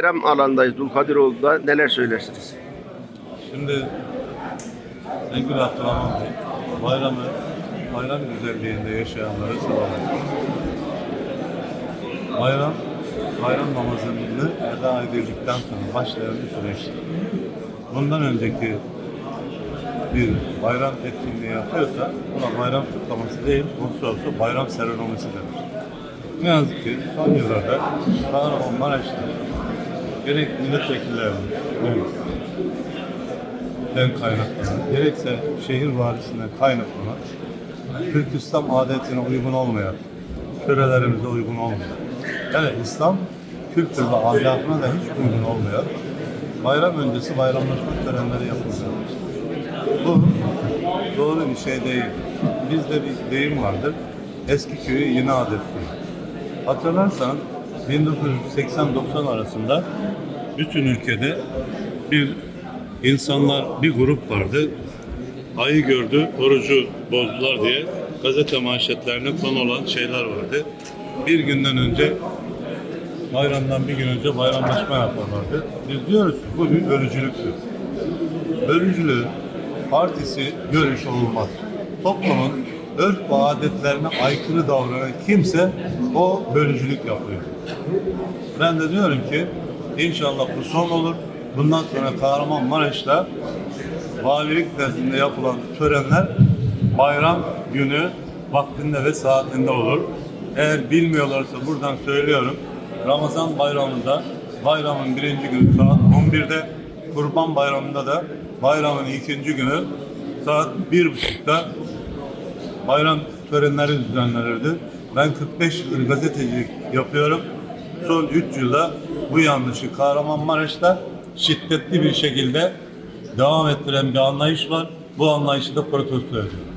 bayram alandayız Dulkadiroğlu'da. Neler söylersiniz? Şimdi sevgili Abdurrahman Bey, bayramı, bayram güzelliğinde yaşayanlara selamlar. Bayram, bayram namazını eda edildikten sonra başlayan bir süreçtir. Bundan önceki bir bayram etkinliği yapıyorsa buna bayram kutlaması değil, olsa bayram seremonisi denir. Ne yazık ki son yıllarda Kahramanmaraş'ta gerek milletvekillerinin, den kaynaklanan, gerekse şehir valisinden kaynaklanan, Türk İslam adetine uygun olmayan, törelerimize uygun olmayan, yani İslam kültür ve ahlakına da hiç uygun olmayan, bayram öncesi bayramlaşma törenleri yapılıyor. Bu doğru bir şey değil. Bizde bir deyim vardır, eski köyü yeni adet diyor. Hatırlarsan 1980-90 arasında bütün ülkede bir insanlar bir grup vardı. Ayı gördü, orucu bozdular diye gazete manşetlerine konu olan şeyler vardı. Bir günden önce bayramdan bir gün önce bayramlaşma yaparlardı. Biz diyoruz ki bu bir bölücülüktür. Bölücülüğün partisi görüş olmaz. Toplumun örf ve adetlerine aykırı davranan kimse o bölücülük yapıyor. Ben de diyorum ki inşallah bu son olur. Bundan sonra Kahramanmaraş'ta valilik nezdinde yapılan törenler bayram günü vaktinde ve saatinde olur. Eğer bilmiyorlarsa buradan söylüyorum. Ramazan bayramında bayramın birinci günü saat 11'de, Kurban bayramında da bayramın ikinci günü saat 1.30'da bayram törenleri düzenlenirdi. Ben 45 yıldır gazetecilik yapıyorum. Son 3 yılda bu yanlışı Kahramanmaraş'ta şiddetli bir şekilde devam ettiren bir anlayış var. Bu anlayışı da protesto ediyorum.